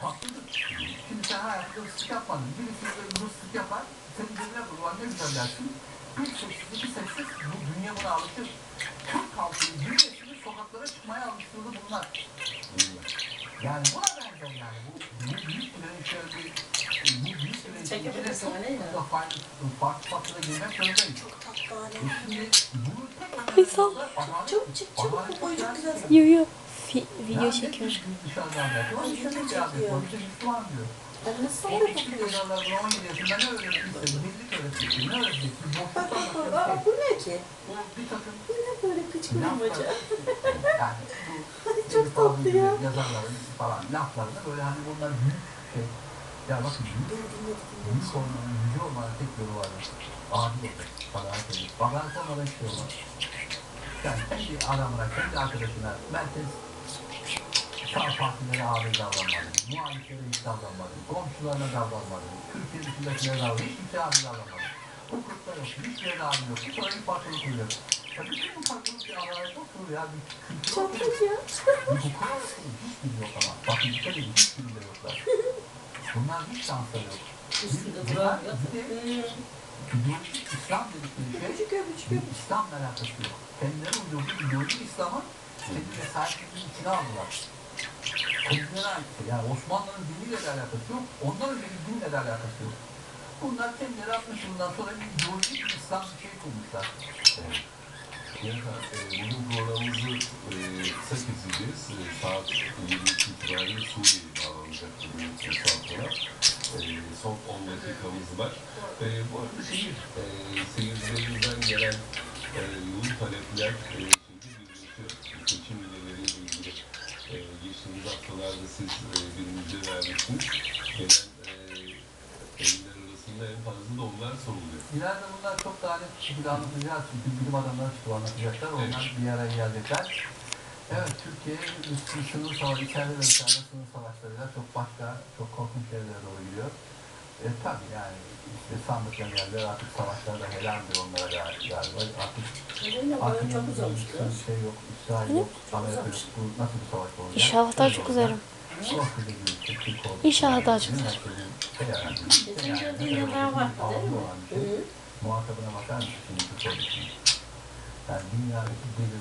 Tatlıdır. Şimdi sen hayatında ıslık yapmadın. Birisi böyle bir ıslık yapar. Senin vurur. Ulan ne güzel dersin. Bir sessiz, bir sessiz. Bu dünya buna alışır. Türk halkının bünyesinin sokaklara çıkmaya alıştırdı bunlar. Yani buna benzer yani. Bu, bu büyük bilen içeride bu büyük bilen Çekebilirsin, çok farklı farklı farklı girmek zorundayız. Çok tatlı E anne. şimdi tek Ay, Çok çık çabuk adalet bu boyu çok güzel. Yo yo. Fi- video çekiyor. yapıyor. Bir de Müslüman diyor. Ben nasıl O öyle iki bakıyorum? diyorlar buna 17 yaşında ne öğretmişsin? Birlik öğretmişsin. Ne öğretmişsin? Bak bak bak. Aa, bu ne ki? Bu ne böyle bu Çok tatlı ya. yazarların falan laflarında böyle hani bunlar büyük şey. Ya bakın büyük, büyük olmanın, yüce olmanın tek yolu var. Adil olacak. Badaat olmadan hiçbir şey olmaz. Yani kendi adamına, kendi arkadaşına, merkez sağ partilere adil davranmalı. Muhaliflere hiç davranmalı. Komşularına davranmalı. Türkiye dışındakilere davranmalı. Hiç adil davranmalı. Hukukta yok. Hiçbir yerde adil yok. Sonra bir farklılık oluyor. Ya bütün bu farklılık bir adalet yoktur ya. Bir kültür Çok yoktur. iyi ya. Bir hukuk yoktur. Hiçbiri yok ama. Bakın dikkat edin. Hiçbiri de yoklar. Bunlar hiç şansları yok. Bunlar bir de ideolojik İslam dedikleri şey. İslam'la alakası yok. Kendileri uydurduğu ideolojik İslam'ı kendine sahipliğinin içine aldılar. Kendilerine ait şey. Yani Osmanlı'nın diniyle de alakası yok. Ondan önceki dinle de alakası yok. Bunlar kendileri 60 yıldan sonra bir ideolojik bir İslam bir şey kurmuşlar. Yani, e, bugün programımızı e, kısa keseceğiz. E, saat 22 itibariyle Suriye'ye bağlanacak bugün bu saatlere. E, son 10 dakikamız var. E, bu arada şehir, e, seyircilerimizden gelen e, yoğun talepler e, şimdi birleşiyor. Seçim geçtiğimiz haftalarda siz e, bir müjde vermiştiniz. Gelen e, eller arasında en fazla da onlar soruluyor. İleride bunlar çok daha net bir şekilde anlatacağız. Çünkü bilim adamları çıkıp anlatacaklar. Onlar bir araya gelecekler. Evet, Türkiye sınır savaşı, içeride ve dışarıda sınır savaşlarıyla çok başka, çok korkunç yerlere doğru gidiyor. E tabii yani işte sandıkla geldiler artık savaşlar da helaldir onlara gal- galiba. Artık artık çok uzamış şey yok, İsrail yok, Amerika yok. Bu nasıl bir savaş olacak? İnşallah daha çok uzarım. İnşallah daha çok uzarım. Geçen yani, gördüğün ne yıllar kadar vardı değil mi? Muhatabına bakar mısın? Yani dünyadaki deli